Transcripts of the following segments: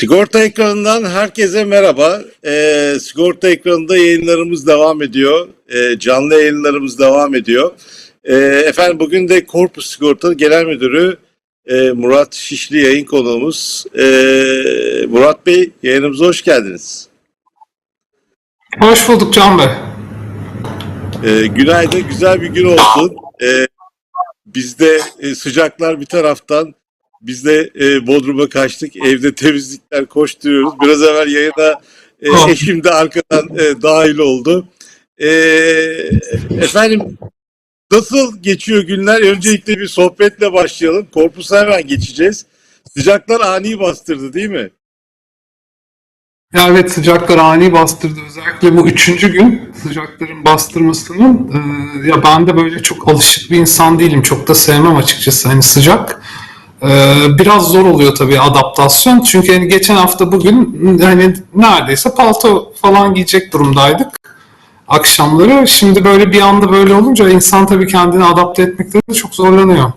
Sigorta ekranından herkese merhaba. Ee, sigorta ekranında yayınlarımız devam ediyor. Ee, canlı yayınlarımız devam ediyor. Ee, efendim bugün de Korpus Sigorta Genel Müdürü e, Murat Şişli yayın konuğumuz. Ee, Murat Bey yayınımıza hoş geldiniz. Hoş bulduk Can Bey. Ee, günaydın, güzel bir gün olsun. Ee, bizde e, sıcaklar bir taraftan, biz de e, Bodrum'a kaçtık, evde temizlikler koşturuyoruz. Biraz evvel yayına e, eşim de arkadan e, dahil oldu. E, efendim, nasıl geçiyor günler? Öncelikle bir sohbetle başlayalım. Korpusa hemen geçeceğiz. Sıcaklar ani bastırdı değil mi? Ya evet sıcaklar ani bastırdı. Özellikle bu üçüncü gün sıcakların bastırmasının e, ya ben de böyle çok alışık bir insan değilim. Çok da sevmem açıkçası hani sıcak. E, biraz zor oluyor tabii adaptasyon. Çünkü hani geçen hafta bugün hani neredeyse palto falan giyecek durumdaydık akşamları. Şimdi böyle bir anda böyle olunca insan tabii kendini adapte etmekte de çok zorlanıyor.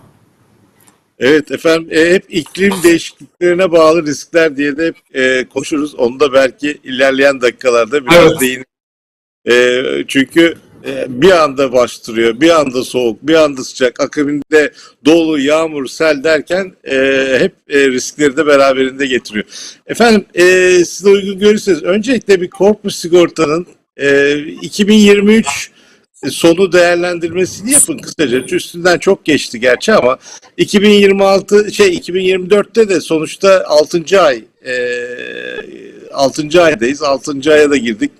Evet efendim e, hep iklim değişikliklerine bağlı riskler diye de hep e, konuşuruz. Onu da belki ilerleyen dakikalarda biraz Evet. değin. E, çünkü bir anda bastırıyor, bir anda soğuk, bir anda sıcak, akabinde dolu, yağmur, sel derken e, hep e, riskleri de beraberinde getiriyor. Efendim e, siz de uygun görürseniz öncelikle bir korpus sigortanın e, 2023 sonu değerlendirmesini yapın kısaca. Üstünden çok geçti gerçi ama 2026 şey 2024'te de sonuçta 6. ay e, 6. aydayız. 6. aya da girdik.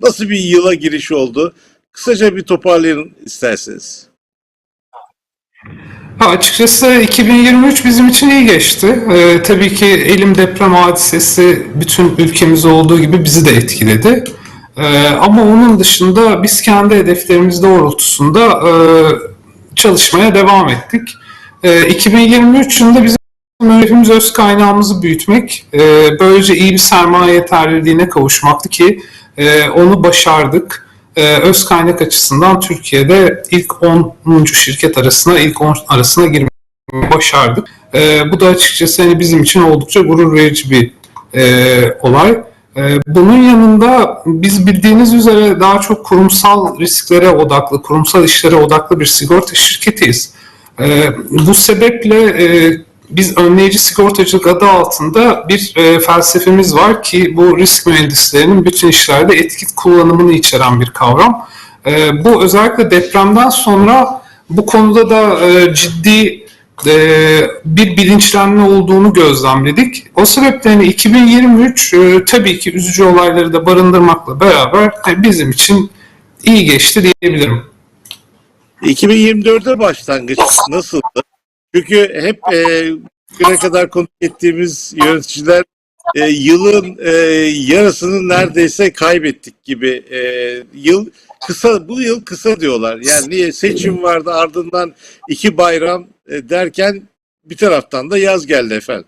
Nasıl bir yıla giriş oldu? Kısaca bir toparlayın isterseniz. Ha, açıkçası 2023 bizim için iyi geçti. Ee, tabii ki elim deprem hadisesi bütün ülkemiz olduğu gibi bizi de etkiledi. Ee, ama onun dışında biz kendi hedeflerimiz doğrultusunda e, çalışmaya devam ettik. Ee, 2023 yılında bizim hedefimiz öz kaynağımızı büyütmek, e, böylece iyi bir sermaye yeterliliğine kavuşmaktı ki e, onu başardık. Ee, öz kaynak açısından Türkiye'de ilk 10. şirket arasına, ilk 10 arasına girmeyi başardık. Ee, bu da açıkçası hani bizim için oldukça gurur verici bir e, olay. Ee, bunun yanında biz bildiğiniz üzere daha çok kurumsal risklere odaklı, kurumsal işlere odaklı bir sigorta şirketiyiz. Ee, bu sebeple e, biz önleyici sigortacılık adı altında bir e, felsefemiz var ki bu risk mühendislerinin bütün işlerde etki kullanımını içeren bir kavram. E, bu özellikle depremden sonra bu konuda da e, ciddi e, bir bilinçlenme olduğunu gözlemledik. O sebeple hani 2023 e, tabii ki üzücü olayları da barındırmakla beraber e, bizim için iyi geçti diyebilirim. 2024'e başlangıç nasıldı? Çünkü hep e, bugüne kadar konuk ettiğimiz yöneticiler e, yılın e, yarısını neredeyse kaybettik gibi. E, yıl kısa bu yıl kısa diyorlar. Yani niye seçim vardı ardından iki bayram e, derken bir taraftan da yaz geldi efendim.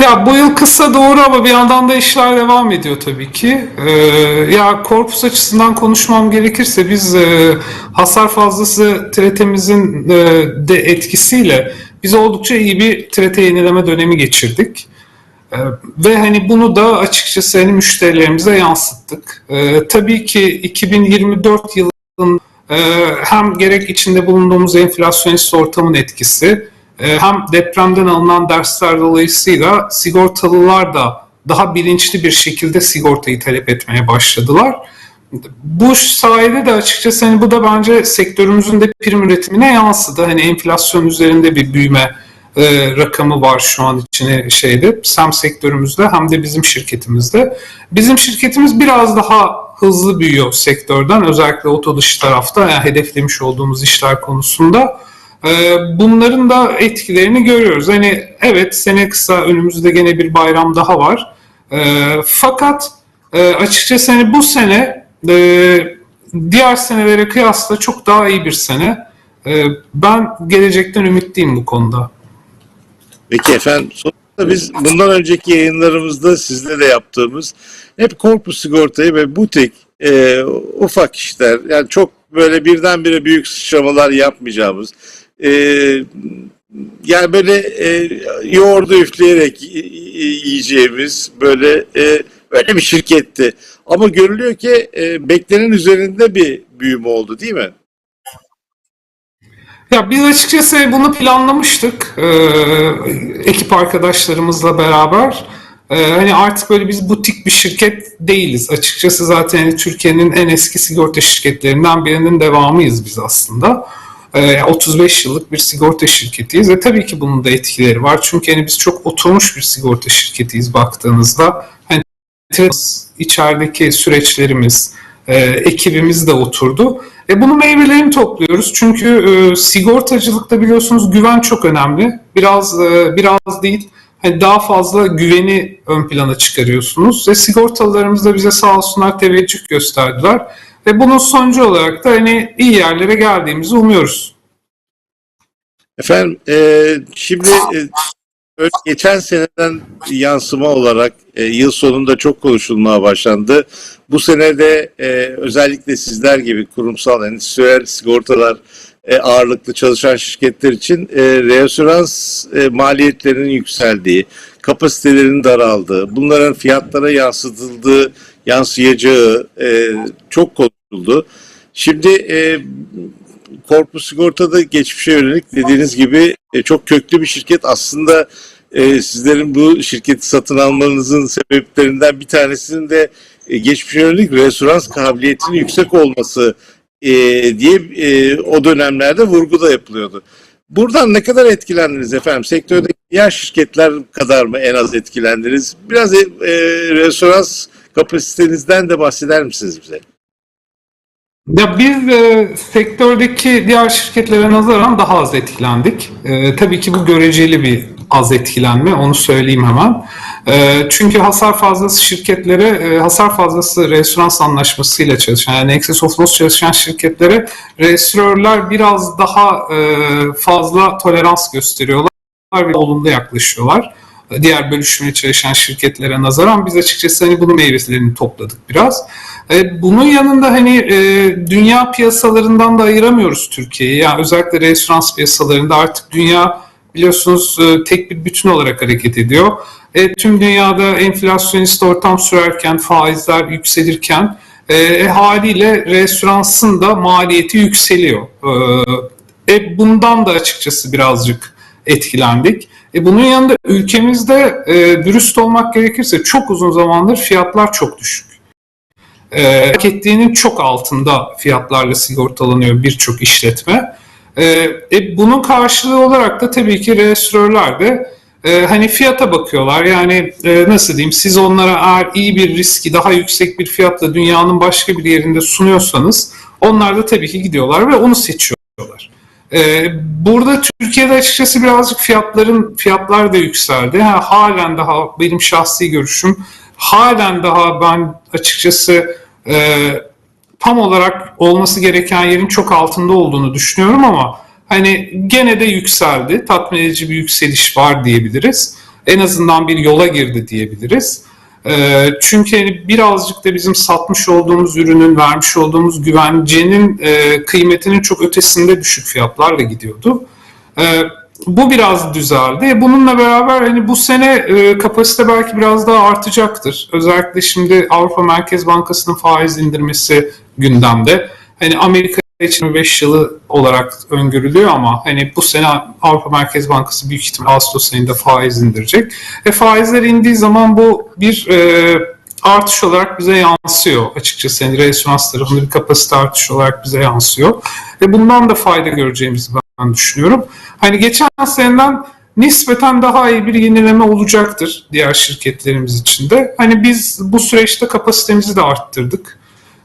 Ya bu yıl kısa doğru ama bir yandan da işler devam ediyor tabii ki. Ee, ya korpus açısından konuşmam gerekirse biz e, hasar fazlası TRT'mizin e, de etkisiyle biz oldukça iyi bir TRT yenileme dönemi geçirdik. Ee, ve hani bunu da açıkçası hani müşterilerimize yansıttık. Ee, tabii ki 2024 yılının e, hem gerek içinde bulunduğumuz enflasyonist ortamın etkisi e, hem depremden alınan dersler dolayısıyla sigortalılar da daha bilinçli bir şekilde sigortayı talep etmeye başladılar. Bu sayede de açıkçası hani bu da bence sektörümüzün de prim üretimine yansıdı. Hani enflasyon üzerinde bir büyüme e, rakamı var şu an içine şeyde hem sektörümüzde hem de bizim şirketimizde. Bizim şirketimiz biraz daha hızlı büyüyor sektörden özellikle oto dışı tarafta yani hedeflemiş olduğumuz işler konusunda. Ee, Bunların da etkilerini görüyoruz. Hani evet sene kısa önümüzde gene bir bayram daha var. Ee, Fakat e, açıkçası hani bu sene e, diğer senelere kıyasla çok daha iyi bir sene. Ee, Ben gelecekten ümitliyim bu konuda. Peki efendim biz bundan önceki yayınlarımızda sizle de yaptığımız hep korpus sigortayı ve bu tek e, ufak işler yani çok böyle birdenbire büyük sıçramalar yapmayacağımız e, yani böyle e, yoğurdu üfleyerek yiyeceğimiz böyle e, böyle bir şirketti. Ama görülüyor ki e, beklenen üzerinde bir büyüme oldu değil mi? Ya biz açıkçası bunu planlamıştık e, ekip arkadaşlarımızla beraber. E, hani artık böyle biz butik bir şirket değiliz. Açıkçası zaten Türkiye'nin en eski sigorta şirketlerinden birinin devamıyız biz aslında. E, 35 yıllık bir sigorta şirketiyiz ve tabii ki bunun da etkileri var. Çünkü hani biz çok oturmuş bir sigorta şirketiyiz baktığınızda. Hani içerideki süreçlerimiz, e, ekibimiz de oturdu. E, bunun meyvelerini topluyoruz. Çünkü e, sigortacılıkta biliyorsunuz güven çok önemli. Biraz e, biraz değil, hani daha fazla güveni ön plana çıkarıyorsunuz. Ve sigortalılarımız da bize sağ olsunlar teveccüh gösterdiler. Ve bunun sonucu olarak da hani iyi yerlere geldiğimizi umuyoruz. Efendim e, şimdi e, geçen seneden yansıma olarak e, yıl sonunda çok konuşulmaya başlandı. Bu senede e, özellikle sizler gibi kurumsal endüstriyel sigortalar e, ağırlıklı çalışan şirketler için e, reasürans e, maliyetlerinin yükseldiği, kapasitelerin daraldığı, bunların fiyatlara yansıtıldığı, yansıyacağı e, çok konuşuldu. Şimdi e, Korpus Sigorta'da geçmişe yönelik dediğiniz gibi e, çok köklü bir şirket. Aslında e, sizlerin bu şirketi satın almanızın sebeplerinden bir tanesinin de e, geçmişe yönelik resurans kabiliyetinin yüksek olması e, diye e, o dönemlerde vurgu da yapılıyordu. Buradan ne kadar etkilendiniz efendim? Sektördeki diğer şirketler kadar mı en az etkilendiniz? Biraz e, e, resurans kapasitenizden de bahseder misiniz bize? Ya biz e, sektördeki diğer şirketlere nazaran daha az etkilendik. E, tabii ki bu göreceli bir az etkilenme, onu söyleyeyim hemen. E, çünkü hasar fazlası şirketlere, e, hasar fazlası restoran anlaşmasıyla çalışan, yani excess of loss çalışan şirketlere restoranlar biraz daha e, fazla tolerans gösteriyorlar ve olumlu yaklaşıyorlar. Diğer bölüşmeye çalışan şirketlere nazaran biz açıkçası hani bunun meyvelerini topladık biraz. E, bunun yanında hani e, dünya piyasalarından da ayıramıyoruz Türkiye'yi. Yani özellikle referans piyasalarında artık dünya biliyorsunuz e, tek bir bütün olarak hareket ediyor. E, tüm dünyada enflasyonist ortam sürerken, faizler yükselirken e, haliyle referansın da maliyeti yükseliyor. E, bundan da açıkçası birazcık etkilendik. E, bunun yanında ülkemizde e, dürüst olmak gerekirse çok uzun zamandır fiyatlar çok düşük e, hak ettiğinin çok altında fiyatlarla sigortalanıyor birçok işletme. E, e, bunun karşılığı olarak da tabii ki restoranlar de e, hani fiyata bakıyorlar. Yani e, nasıl diyeyim siz onlara eğer iyi bir riski daha yüksek bir fiyatla dünyanın başka bir yerinde sunuyorsanız onlar da tabii ki gidiyorlar ve onu seçiyorlar. E, burada Türkiye'de açıkçası birazcık fiyatların fiyatlar da yükseldi. Ha, halen daha benim şahsi görüşüm halen daha ben açıkçası e, tam olarak olması gereken yerin çok altında olduğunu düşünüyorum ama hani gene de yükseldi. Tatmin edici bir yükseliş var diyebiliriz. En azından bir yola girdi diyebiliriz. E, çünkü hani birazcık da bizim satmış olduğumuz ürünün, vermiş olduğumuz güvencenin e, kıymetinin çok ötesinde düşük fiyatlarla gidiyordu. E, bu biraz düzeldi. Bununla beraber hani bu sene e, kapasite belki biraz daha artacaktır. Özellikle şimdi Avrupa Merkez Bankası'nın faiz indirmesi gündemde. Hani Amerika için 5 yılı olarak öngörülüyor ama hani bu sene Avrupa Merkez Bankası büyük ihtimal Ağustos ayında faiz indirecek. E faizler indiği zaman bu bir e, artış olarak bize yansıyor açıkçası. Yani resonans tarafında bir kapasite artışı olarak bize yansıyor. Ve bundan da fayda göreceğimizi ben düşünüyorum. Hani geçen seneden nispeten daha iyi bir yenileme olacaktır diğer şirketlerimiz için de. Hani biz bu süreçte kapasitemizi de arttırdık.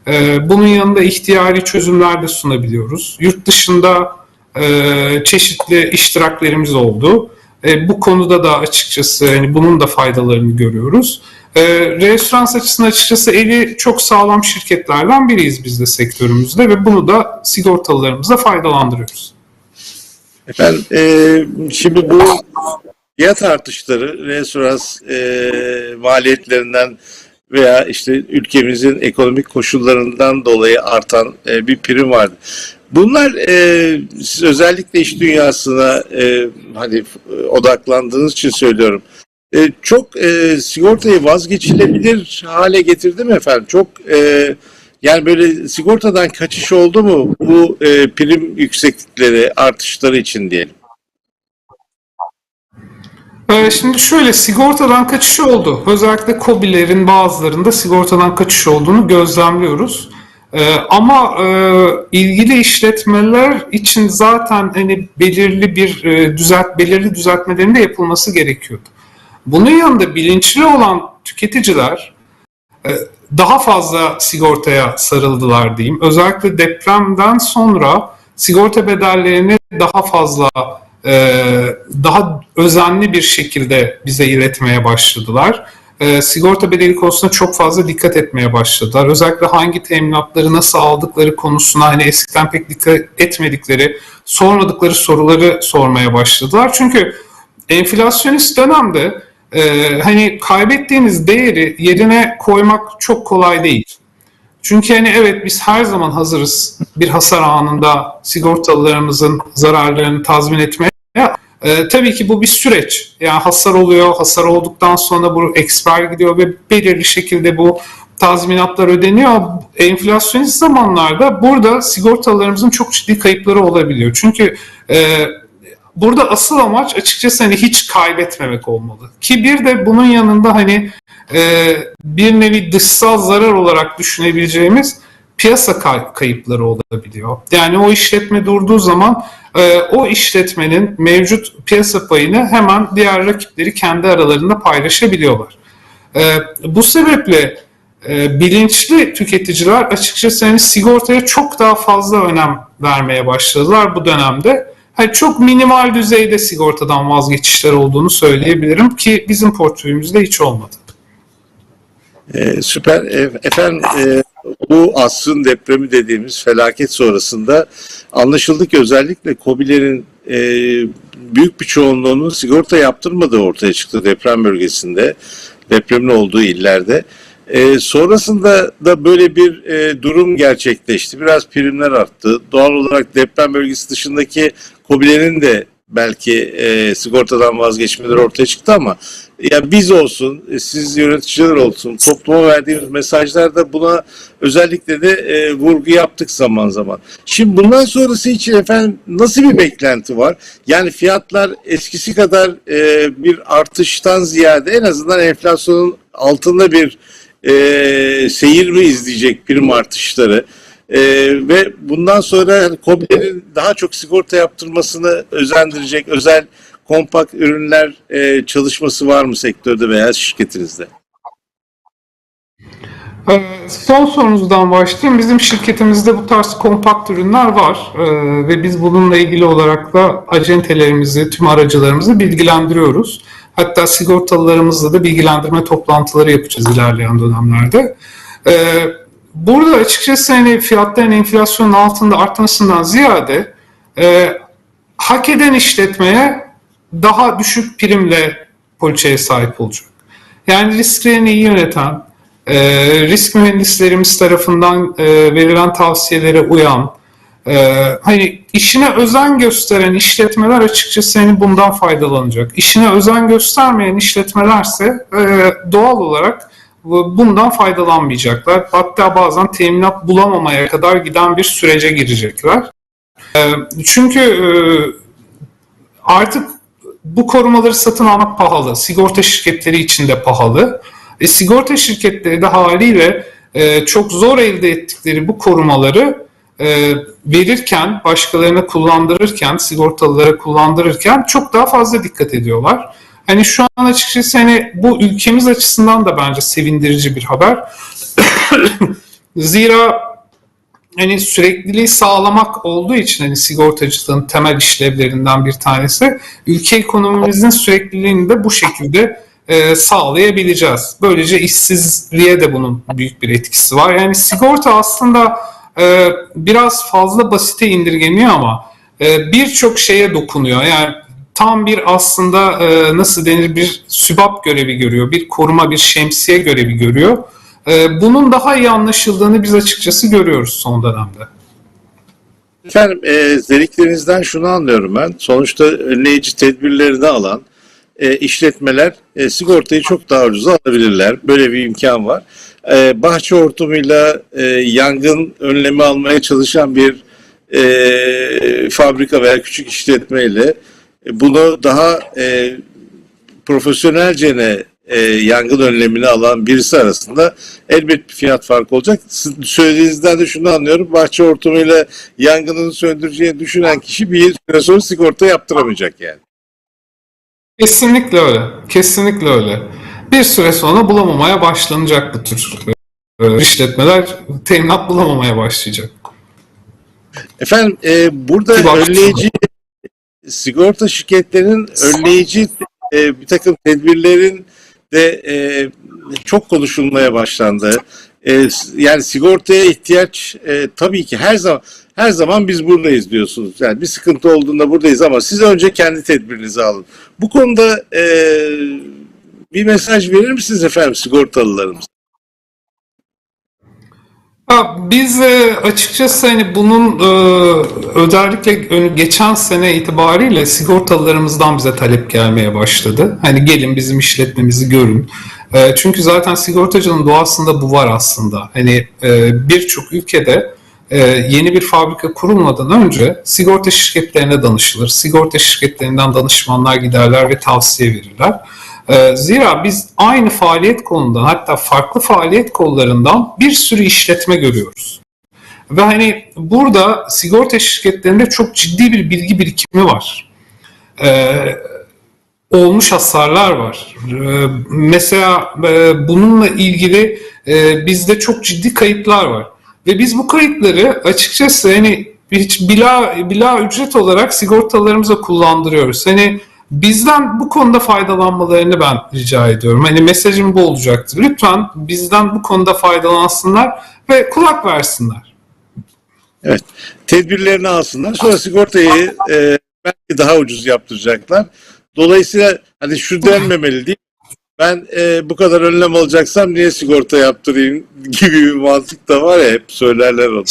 Ee, bunun yanında ihtiyari çözümler de sunabiliyoruz. Yurt dışında e, çeşitli iştiraklerimiz oldu. E, bu konuda da açıkçası hani bunun da faydalarını görüyoruz. E, restoran açısından açıkçası eli çok sağlam şirketlerden biriyiz biz de sektörümüzde ve bunu da sigortalılarımızla faydalandırıyoruz. Efendim, şimdi bu fiyat artışları resurans e, maliyetlerinden veya işte ülkemizin ekonomik koşullarından dolayı artan e, bir prim vardı. Bunlar e, siz özellikle iş dünyasına e, hani e, odaklandığınız için söylüyorum. E, çok e, sigortayı vazgeçilebilir hale getirdi mi efendim? Çok e, yani böyle sigortadan kaçış oldu mu bu e, prim yükseklikleri artışları için diyelim? Ee, Şimdi şöyle sigortadan kaçış oldu. Özellikle KOBİ'lerin bazılarında sigortadan kaçış olduğunu gözlemliyoruz. Ee, ama e, ilgili işletmeler için zaten hani belirli bir e, düzelt belirli düzeltmelerin de yapılması gerekiyordu. Bunun yanında bilinçli olan tüketiciler e, daha fazla sigortaya sarıldılar diyeyim. Özellikle depremden sonra sigorta bedellerini daha fazla daha özenli bir şekilde bize iletmeye başladılar. E, sigorta bedeli konusunda çok fazla dikkat etmeye başladılar. Özellikle hangi teminatları nasıl aldıkları konusuna hani eskiden pek dikkat etmedikleri, sormadıkları soruları sormaya başladılar. Çünkü enflasyonist dönemde e, hani kaybettiğiniz değeri yerine koymak çok kolay değil. Çünkü hani evet biz her zaman hazırız bir hasar anında sigortalılarımızın zararlarını tazmin etmeye. Ee, tabii ki bu bir süreç. Yani hasar oluyor, hasar olduktan sonra bu eksper gidiyor ve belirli şekilde bu tazminatlar ödeniyor. Enflasyonist zamanlarda burada sigortalarımızın çok ciddi kayıpları olabiliyor. Çünkü e, burada asıl amaç açıkçası hani hiç kaybetmemek olmalı. Ki bir de bunun yanında hani e, bir nevi dışsal zarar olarak düşünebileceğimiz piyasa kay- kayıpları olabiliyor. Yani o işletme durduğu zaman e, o işletmenin mevcut piyasa payını hemen diğer rakipleri kendi aralarında paylaşabiliyorlar. E, bu sebeple e, bilinçli tüketiciler açıkçası hani sigortaya çok daha fazla önem vermeye başladılar bu dönemde. Hani çok minimal düzeyde sigortadan vazgeçişler olduğunu söyleyebilirim ki bizim portföyümüzde hiç olmadı. E, süper. E, efendim e, bu asrın depremi dediğimiz felaket sonrasında anlaşıldı ki özellikle KOBİ'lerin e, büyük bir çoğunluğunun sigorta yaptırmadığı ortaya çıktı deprem bölgesinde, depremin olduğu illerde. E, sonrasında da böyle bir e, durum gerçekleşti. Biraz primler arttı. Doğal olarak deprem bölgesi dışındaki KOBİ'lerin de belki e, sigortadan vazgeçmeleri ortaya çıktı ama ya biz olsun, e, siz yöneticiler olsun, topluma verdiğimiz mesajlarda buna özellikle de e, vurgu yaptık zaman zaman. Şimdi bundan sonrası için efendim nasıl bir beklenti var? Yani fiyatlar eskisi kadar e, bir artıştan ziyade en azından enflasyonun altında bir e, seyir mi izleyecek prim artışları? Ee, ve bundan sonra hani KOBİ'lerin daha çok sigorta yaptırmasını özendirecek özel kompakt ürünler e, çalışması var mı sektörde veya şirketinizde? Ee, Son sorunuzdan başlayayım. Bizim şirketimizde bu tarz kompakt ürünler var Ee, ve biz bununla ilgili olarak da acentelerimizi, tüm aracılarımızı bilgilendiriyoruz. Hatta sigortalılarımızla da bilgilendirme toplantıları yapacağız ilerleyen dönemlerde. Ee, Burada açıkçası hani fiyatların enflasyonun altında artmasından ziyade e, hak eden işletmeye daha düşük primle poliçeye sahip olacak. Yani risklerini iyi yöneten, e, risk mühendislerimiz tarafından e, verilen tavsiyelere uyan, e, hani işine özen gösteren işletmeler açıkçası hani bundan faydalanacak. İşine özen göstermeyen işletmelerse doğal olarak bu- bundan faydalanmayacaklar. Hatta bazen teminat bulamamaya kadar giden bir sürece girecekler. Çünkü artık bu korumaları satın almak pahalı. Sigorta şirketleri için de pahalı. E, sigorta şirketleri de haliyle e, çok zor elde ettikleri bu korumaları e, verirken, başkalarına kullandırırken, sigortalılara kullandırırken çok daha fazla dikkat ediyorlar. Hani şu an açıkçası hani bu ülkemiz açısından da bence sevindirici bir haber. Zira hani sürekliliği sağlamak olduğu için hani sigortacılığın temel işlevlerinden bir tanesi ülke ekonomimizin sürekliliğini de bu şekilde e, sağlayabileceğiz. Böylece işsizliğe de bunun büyük bir etkisi var. Yani sigorta aslında e, biraz fazla basite indirgeniyor ama e, birçok şeye dokunuyor. Yani tam bir aslında e, nasıl denir bir sübap görevi görüyor, bir koruma, bir şemsiye görevi görüyor. E, bunun daha iyi anlaşıldığını biz açıkçası görüyoruz son dönemde. Efendim e, dediklerinizden şunu anlıyorum ben. Sonuçta önleyici tedbirlerini alan e, işletmeler e, sigortayı çok daha ucuza alabilirler. Böyle bir imkan var. E, bahçe hortumuyla e, yangın önlemi almaya çalışan bir e, fabrika veya küçük işletmeyle e, bunu daha e, profesyonelcene e, yangın önlemini alan birisi arasında elbet bir fiyat farkı olacak. Söylediğinizden de şunu anlıyorum. Bahçe hortumuyla yangının söndüreceğini düşünen kişi bir süre sonra sigorta yaptıramayacak yani. Kesinlikle öyle. Kesinlikle öyle. Bir süre sonra bulamamaya başlanacak bu tür e, işletmeler teminat bulamamaya başlayacak. Efendim e, burada başlık önleyici sigorta şirketlerinin önleyici e, bir takım tedbirlerin de e, çok konuşulmaya başlandı. E, yani sigortaya ihtiyaç e, tabii ki her zaman her zaman biz buradayız diyorsunuz. Yani bir sıkıntı olduğunda buradayız ama siz önce kendi tedbirinizi alın. Bu konuda e, bir mesaj verir misiniz efendim sigortalılarımız? Biz e, açıkçası hani bunun e, özellikle ön- geçen sene itibariyle sigortalılarımızdan bize talep gelmeye başladı. Hani gelin bizim işletmemizi görün. E, çünkü zaten sigortacının doğasında bu var aslında. Hani e, birçok ülkede e, yeni bir fabrika kurulmadan önce sigorta şirketlerine danışılır. Sigorta şirketlerinden danışmanlar giderler ve tavsiye verirler. Ee, Zira biz aynı faaliyet kolundan hatta farklı faaliyet kollarından bir sürü işletme görüyoruz. Ve hani burada sigorta şirketlerinde çok ciddi bir bilgi birikimi var. Ee, olmuş hasarlar var. Ee, mesela e, bununla ilgili e, bizde çok ciddi kayıplar var. Ve biz bu kayıtları açıkçası hani hiç bila, bila ücret olarak sigortalarımıza kullandırıyoruz. Hani bizden bu konuda faydalanmalarını ben rica ediyorum. Hani mesajım bu olacaktır. Lütfen bizden bu konuda faydalansınlar ve kulak versinler. Evet. Tedbirlerini alsınlar. Sonra sigortayı e, belki daha ucuz yaptıracaklar. Dolayısıyla hani şu denmemeli değil? Ben e, bu kadar önlem alacaksam niye sigorta yaptırayım gibi bir mantık da var ya hep söylerler onu.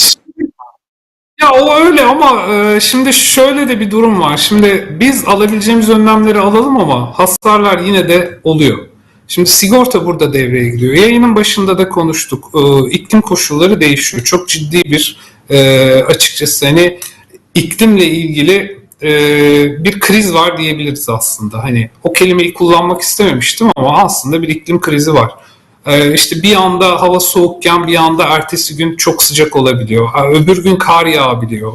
Ya o öyle ama e, şimdi şöyle de bir durum var. Şimdi biz alabileceğimiz önlemleri alalım ama hasarlar yine de oluyor. Şimdi sigorta burada devreye giriyor. Yayının başında da konuştuk. E, koşulları değişiyor. Çok ciddi bir e, açıkçası hani iklimle ilgili e, bir kriz var diyebiliriz aslında. Hani o kelimeyi kullanmak istememiştim ama aslında bir iklim krizi var. Ee, işte bir anda hava soğukken bir anda ertesi gün çok sıcak olabiliyor. Öbür gün kar yağabiliyor.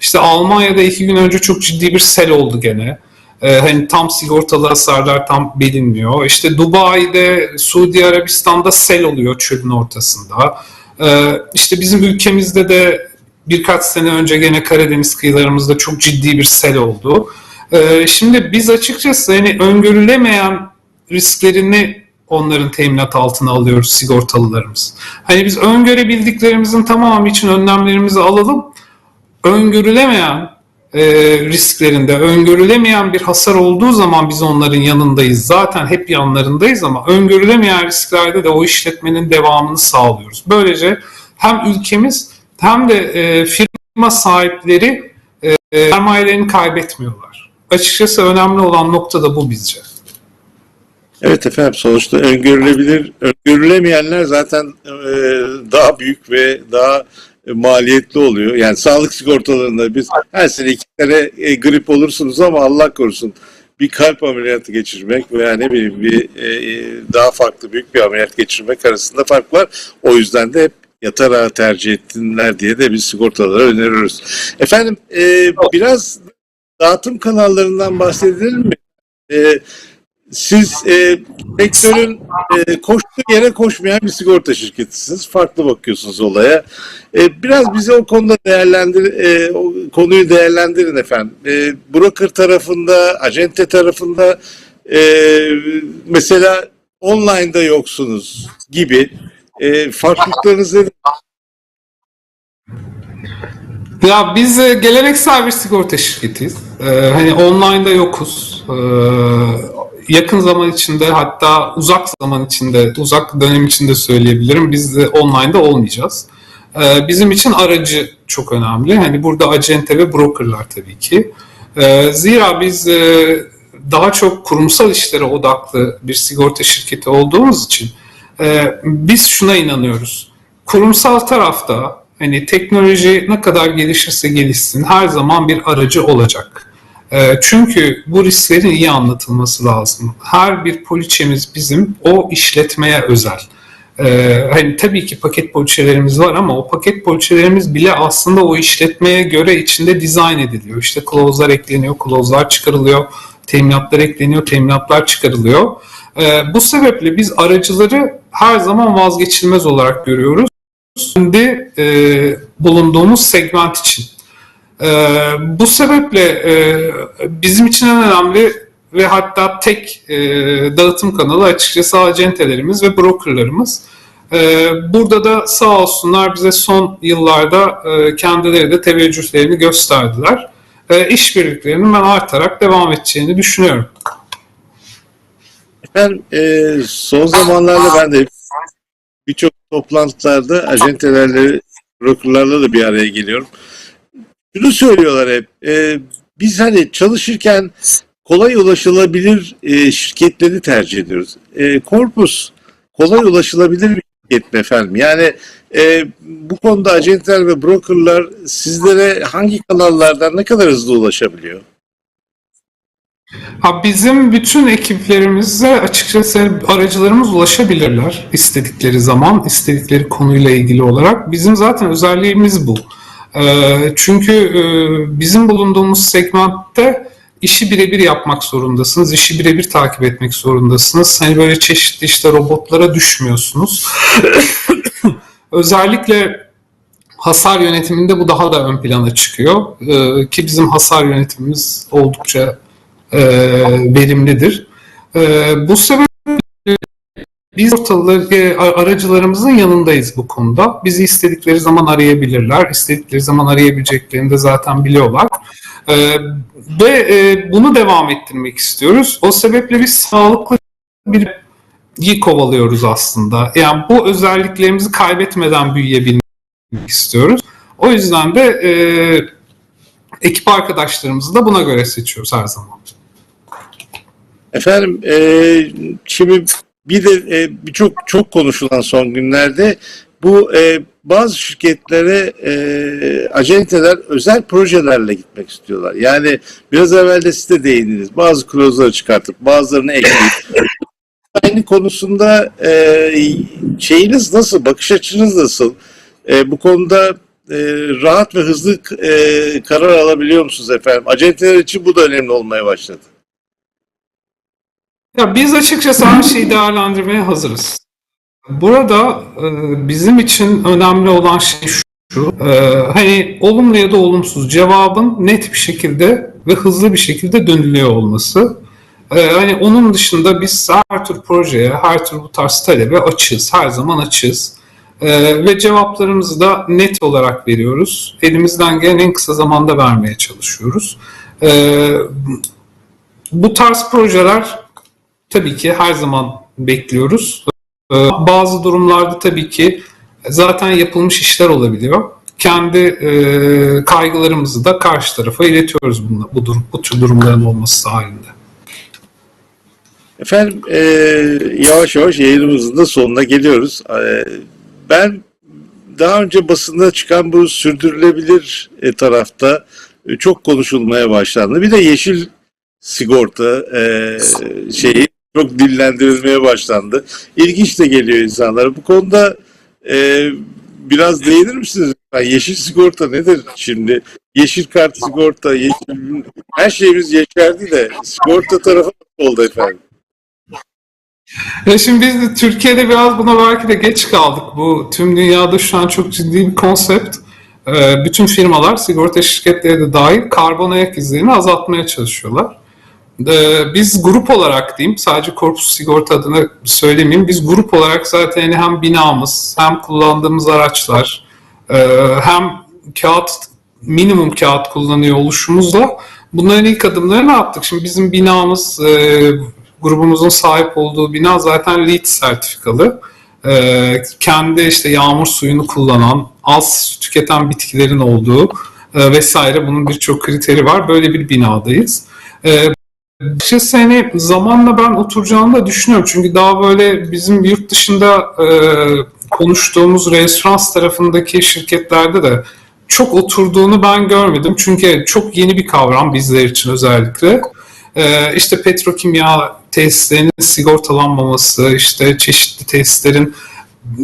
İşte Almanya'da iki gün önce çok ciddi bir sel oldu gene. Ee, hani tam sigortalı hasarlar tam bilinmiyor. İşte Dubai'de, Suudi Arabistan'da sel oluyor çölün ortasında. Ee, işte bizim ülkemizde de birkaç sene önce gene Karadeniz kıyılarımızda çok ciddi bir sel oldu. Ee, şimdi biz açıkçası hani öngörülemeyen risklerini onların teminat altına alıyoruz sigortalılarımız. Hani biz öngörebildiklerimizin tamamı için önlemlerimizi alalım. Öngörülemeyen e, risklerinde, öngörülemeyen bir hasar olduğu zaman biz onların yanındayız. Zaten hep yanlarındayız ama öngörülemeyen risklerde de o işletmenin devamını sağlıyoruz. Böylece hem ülkemiz hem de e, firma sahipleri e, sermayelerini kaybetmiyorlar. Açıkçası önemli olan nokta da bu bizce. Evet efendim sonuçta öngörülebilir, öngörülemeyenler zaten e, daha büyük ve daha e, maliyetli oluyor. Yani sağlık sigortalarında biz her sene iki kere e, grip olursunuz ama Allah korusun bir kalp ameliyatı geçirmek veya ne bileyim bir e, e, daha farklı büyük bir ameliyat geçirmek arasında fark var. O yüzden de hep yatarak tercih ettinler diye de biz sigortalara öneriyoruz. Efendim e, biraz dağıtım kanallarından bahsedelim mi? E, siz e, sektörün e, koştuğu yere koşmayan bir sigorta şirketisiniz. Farklı bakıyorsunuz olaya. E, biraz bize o konuda değerlendir, e, o konuyu değerlendirin efendim. E, broker tarafında, acente tarafında e, mesela online'da yoksunuz gibi e, farklılıklarınız nedir? Ya biz e, geleneksel bir sigorta şirketiyiz. E, hani online'da yokuz. E, yakın zaman içinde hatta uzak zaman içinde, uzak dönem içinde söyleyebilirim. Biz de online'da olmayacağız. Ee, bizim için aracı çok önemli. Hani burada acente ve brokerlar tabii ki. Ee, zira biz e, daha çok kurumsal işlere odaklı bir sigorta şirketi olduğumuz için e, biz şuna inanıyoruz. Kurumsal tarafta hani teknoloji ne kadar gelişirse gelişsin her zaman bir aracı olacak. E, çünkü bu risklerin iyi anlatılması lazım. Her bir poliçemiz bizim o işletmeye özel. Ee, hani tabii ki paket poliçelerimiz var ama o paket poliçelerimiz bile aslında o işletmeye göre içinde dizayn ediliyor. İşte clause'lar ekleniyor, clause'lar çıkarılıyor, teminatlar ekleniyor, teminatlar çıkarılıyor. Ee, bu sebeple biz aracıları her zaman vazgeçilmez olarak görüyoruz. Şimdi e, bulunduğumuz segment için. Ee, bu sebeple e, bizim için en önemli ve hatta tek e, dağıtım kanalı açıkçası acentelerimiz ve brokerlarımız. E, burada da sağ olsunlar bize son yıllarda e, kendileri de teveccühlerini gösterdiler. E, işbirliklerinin ben artarak devam edeceğini düşünüyorum. Efendim e, son zamanlarda ben de birçok toplantılarda acentelerle, brokerlarla da bir araya geliyorum. Şunu söylüyorlar hep, e, biz hani çalışırken kolay ulaşılabilir e, şirketleri tercih ediyoruz. E, Corpus kolay ulaşılabilir bir şirket mi efendim? Yani e, bu konuda acenteler ve brokerlar sizlere hangi kanallardan ne kadar hızlı ulaşabiliyor? Ha, bizim bütün ekiplerimize açıkçası aracılarımız ulaşabilirler istedikleri zaman, istedikleri konuyla ilgili olarak. Bizim zaten özelliğimiz bu. Ee, çünkü e, bizim bulunduğumuz segmentte işi birebir yapmak zorundasınız, işi birebir takip etmek zorundasınız. Hani böyle çeşitli işte robotlara düşmüyorsunuz. Özellikle hasar yönetiminde bu daha da ön plana çıkıyor. Ee, ki bizim hasar yönetimimiz oldukça e, verimlidir. E, bu sebeple biz ortalığı, e, aracılarımızın yanındayız bu konuda. Bizi istedikleri zaman arayabilirler. İstedikleri zaman arayabileceklerini de zaten biliyorlar. E, ve e, bunu devam ettirmek istiyoruz. O sebeple biz sağlıklı bir iyi kovalıyoruz aslında. Yani bu özelliklerimizi kaybetmeden büyüyebilmek istiyoruz. O yüzden de e, ekip arkadaşlarımızı da buna göre seçiyoruz her zaman. Efendim e, şimdi bir de e, birçok çok konuşulan son günlerde bu e, bazı şirketlere e, acenteler özel projelerle gitmek istiyorlar. Yani biraz evvel de siz de değindiniz. Bazı klozları çıkartıp bazılarını ekleyip aynı konusunda e, şeyiniz nasıl, bakış açınız nasıl? E, bu konuda e, rahat ve hızlı e, karar alabiliyor musunuz efendim? Acenteler için bu da önemli olmaya başladı. Ya biz açıkçası her şeyi değerlendirmeye hazırız. Burada e, bizim için önemli olan şey şu, e, hani olumlu ya da olumsuz cevabın net bir şekilde ve hızlı bir şekilde dönülüyor olması. E, hani onun dışında biz her tür projeye, her tür bu tarz talebe açığız, her zaman açığız. E, ve cevaplarımızı da net olarak veriyoruz. Elimizden gelen en kısa zamanda vermeye çalışıyoruz. E, bu tarz projeler tabii ki her zaman bekliyoruz. Ee, Bazı durumlarda tabii ki zaten yapılmış işler olabiliyor. Kendi e, kaygılarımızı da karşı tarafa iletiyoruz bunla, bu, durum, bu tür durumların olması halinde. Efendim e, yavaş yavaş yayınımızın da sonuna geliyoruz. E, ben daha önce basında çıkan bu sürdürülebilir e, tarafta çok konuşulmaya başlandı. Bir de yeşil sigorta e, şeyi çok dillendirilmeye başlandı. İlginç de geliyor insanlara. Bu konuda e, biraz değinir misiniz? Yani yeşil sigorta nedir şimdi? Yeşil kart sigorta, yeşil, her şeyimiz yeşerdi de sigorta tarafı oldu efendim. Ya şimdi biz de Türkiye'de biraz buna belki de geç kaldık. Bu tüm dünyada şu an çok ciddi bir konsept. Ee, Bütün firmalar, sigorta şirketleri de dahil karbon ayak izlerini azaltmaya çalışıyorlar. Ee, Biz grup olarak diyeyim, sadece korpus sigorta adına söylemeyeyim. Biz grup olarak zaten hem binamız, hem kullandığımız araçlar, e, hem kağıt, minimum kağıt kullanıyor oluşumuzla bunların ilk adımlarını attık. Şimdi bizim binamız, e, grubumuzun sahip olduğu bina zaten LEED sertifikalı. Ee, kendi işte yağmur suyunu kullanan, az tüketen bitkilerin olduğu e, vesaire bunun birçok kriteri var. Böyle bir binadayız. E, Açıkçası hani zamanla ben oturacağını da düşünüyorum. Çünkü daha böyle bizim yurt dışında e, konuştuğumuz restoran tarafındaki şirketlerde de çok oturduğunu ben görmedim. Çünkü çok yeni bir kavram bizler için özellikle. E, işte petrokimya tesislerinin sigortalanmaması, işte çeşitli tesislerin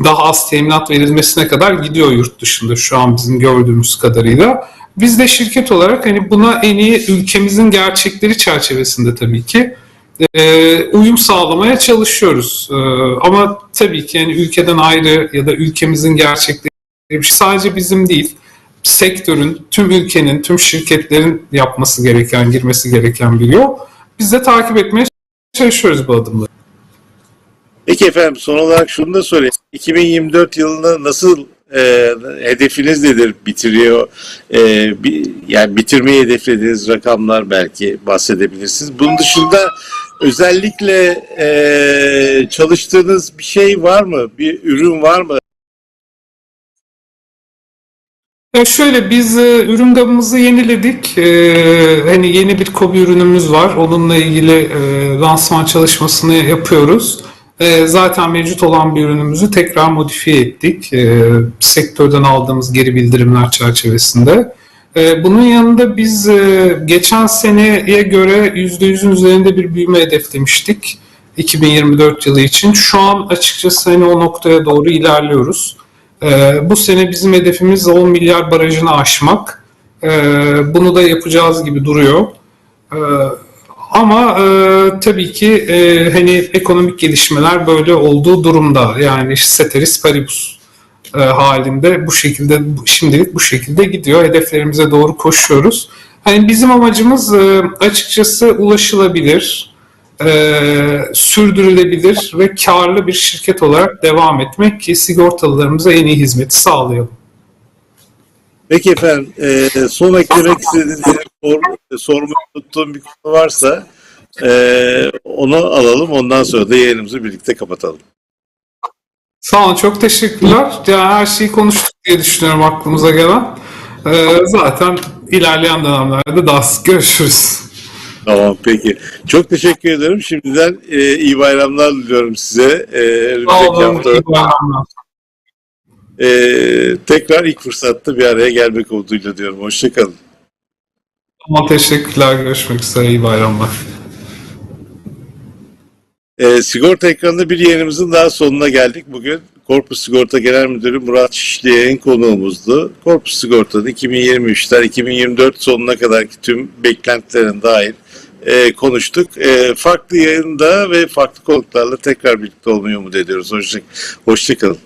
daha az teminat verilmesine kadar gidiyor yurt dışında şu an bizim gördüğümüz kadarıyla. Biz de şirket olarak hani buna en iyi ülkemizin gerçekleri çerçevesinde tabii ki e, uyum sağlamaya çalışıyoruz. E, ama tabii ki yani ülkeden ayrı ya da ülkemizin gerçekleri şey sadece bizim değil sektörün, tüm ülkenin, tüm şirketlerin yapması gereken, girmesi gereken bir yol. Biz de takip etmeye çalışıyoruz bu adımları. Peki efendim son olarak şunu da sorayım. 2024 yılını nasıl e, hedefiniz nedir? Bitiriyor. E, bi- yani bitirmeyi hedeflediğiniz rakamlar belki bahsedebilirsiniz. Bunun dışında özellikle e, çalıştığınız bir şey var mı? Bir ürün var mı? Ya şöyle biz e, ürün gamımızı yeniledik. E, hani yeni bir kobi ürünümüz var. Onunla ilgili e, lansman çalışmasını yapıyoruz. E, zaten mevcut olan bir ürünümüzü tekrar modifiye ettik. E, sektörden aldığımız geri bildirimler çerçevesinde. E, bunun yanında biz e, geçen seneye göre %100'ün üzerinde bir büyüme hedeflemiştik. 2024 yılı için. Şu an açıkçası hani o noktaya doğru ilerliyoruz. Ee, bu sene bizim hedefimiz 10 milyar barajını aşmak. Ee, bunu da yapacağız gibi duruyor. Ee, ama e, tabii ki e, hani ekonomik gelişmeler böyle olduğu durumda. Yani işte ceteris paribus e, halinde bu şekilde şimdilik bu şekilde gidiyor. Hedeflerimize doğru koşuyoruz. Hani bizim amacımız e, açıkçası ulaşılabilir, e, sürdürülebilir ve karlı bir şirket olarak devam etmek ki sigortalılarımıza en iyi hizmeti sağlayalım. Peki efendim e, son eklemek istediğiniz sor, sormayı unuttuğum bir konu varsa e, onu alalım. Ondan sonra da yayınımızı birlikte kapatalım. Sağ olun, çok teşekkürler. Ya her şeyi konuştuk diye düşünüyorum aklımıza gelen. E, zaten ilerleyen dönemlerde daha sık görüşürüz. Tamam peki. Çok teşekkür ederim. Şimdiden e, iyi bayramlar diliyorum size. E, Sağ olun, hafta iyi bayramlar. e, tekrar ilk fırsatta bir araya gelmek umuduyla diyorum. Hoşçakalın. Tamam, teşekkürler. Görüşmek üzere. İyi bayramlar. E, sigorta ekranında bir yayınımızın daha sonuna geldik. Bugün Korpus Sigorta Genel Müdürü Murat Şişli'nin konuğumuzdu. Korpus Sigorta'nın 2023'ten 2024 sonuna kadarki tüm beklentilerin dahil e, konuştuk. E, farklı yayında ve farklı konuklarla tekrar birlikte olmayı umut ediyoruz. Hoşça, hoşçakalın.